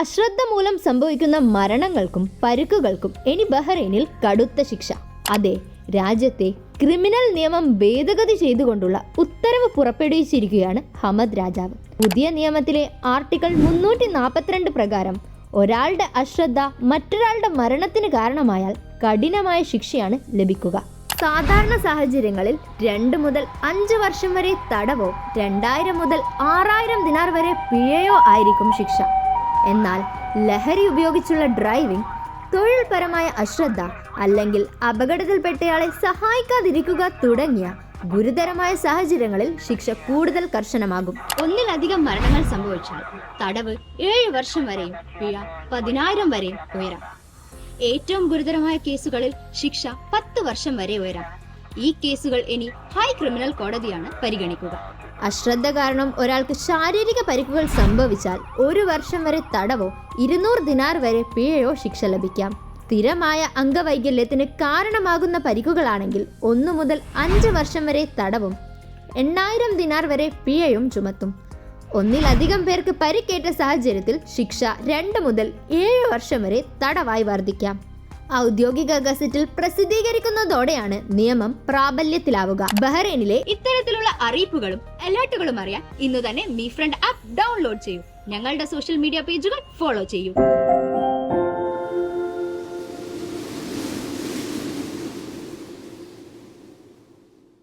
അശ്രദ്ധ മൂലം സംഭവിക്കുന്ന മരണങ്ങൾക്കും പരുക്കുകൾക്കും ഇനി ബഹ്റൈനിൽ കടുത്ത ശിക്ഷ. അതെ രാജ്യത്തെ ക്രിമിനൽ നിയമം ഭേദഗതി ചെയ്തുകൊണ്ടുള്ള ഉത്തരവ് പുറപ്പെടുവിച്ചിരിക്കുകയാണ് ഹമദ് രാജാവ്. പുതിയ നിയമത്തിലെ ആർട്ടിക്കിൾ മുന്നൂറ്റി നാൽപ്പത്തിരണ്ട് പ്രകാരം ഒരാളുടെ അശ്രദ്ധ മറ്റൊരാളുടെ മരണത്തിന് കാരണമായാൽ കഠിനമായ ശിക്ഷയാണ് ലഭിക്കുക. സാധാരണ സാഹചര്യങ്ങളിൽ രണ്ട് മുതൽ അഞ്ച് വർഷം വരെ തടവോ രണ്ടായിരം മുതൽ ആറായിരം ദിനാർ വരെ പിഴയോ ആയിരിക്കും ശിക്ഷ. എന്നാൽ ലഹരി ഉപയോഗിച്ചുള്ള ഡ്രൈവിംഗ് തൊഴിൽപരമായ അശ്രദ്ധ അല്ലെങ്കിൽ അപകടത്തിൽപ്പെട്ടയാളെ സഹായിക്കാതിരിക്കുക തുടങ്ങിയ ഗുരുതരമായ സാഹചര്യങ്ങളിൽ ശിക്ഷ കൂടുതൽ കർശനമാകും. ഒന്നിലധികം മരണങ്ങൾ സംഭവിച്ചാൽ തടവ് ഏഴ് വർഷം വരെയും പിഴ പതിനായിരം വരെയും ഉയരാം. ഏറ്റവും ഗുരുതരമായ കേസുകളിൽ ശിക്ഷ പത്ത് വർഷം വരെ ഉയരാം. ഈ കേസുകൾ ഇനി ഹൈ ക്രിമിനൽ കോടതിയാണ് പരിഗണിക്കുക. അശ്രദ്ധ കാരണം ഒരാൾക്ക് ശാരീരിക പരിക്കുകൾ സംഭവിച്ചാൽ ഒരു വർഷം വരെ തടവോ ഇരുന്നൂറ് ദിനാർ വരെ പിഴയോ ശിക്ഷ ലഭിക്കാം. സ്ഥിരമായ അംഗവൈകല്യത്തിന് കാരണമാകുന്ന പരിക്കുകളാണെങ്കിൽ ഒന്നു മുതൽ അഞ്ച് വർഷം വരെ തടവും എണ്ണായിരം ദിനാർ വരെ പിഴയും ചുമത്തും. ഒന്നിലധികം പേർക്ക് പരിക്കേറ്റ സാഹചര്യത്തിൽ ശിക്ഷ രണ്ട് മുതൽ ഏഴ് വർഷം വരെ തടവായി വർദ്ധിക്കാം. ഔദ്യോഗിക ഗസറ്റിൽ പ്രസിദ്ധീകരിക്കുന്നതോടെയാണ് നിയമം പ്രാബല്യത്തിലാവുക. ബഹ്റൈനിലെ ഇത്തരത്തിലുള്ള അറിയിപ്പുകളും അലേർട്ടുകളും അറിയാൻ ഇന്ന് തന്നെ മീ ഫ്രണ്ട് ആപ്പ് ഡൗൺലോഡ് ചെയ്യൂ. ഞങ്ങളുടെ സോഷ്യൽ മീഡിയ പേജുകൾ ഫോളോ ചെയ്യൂ.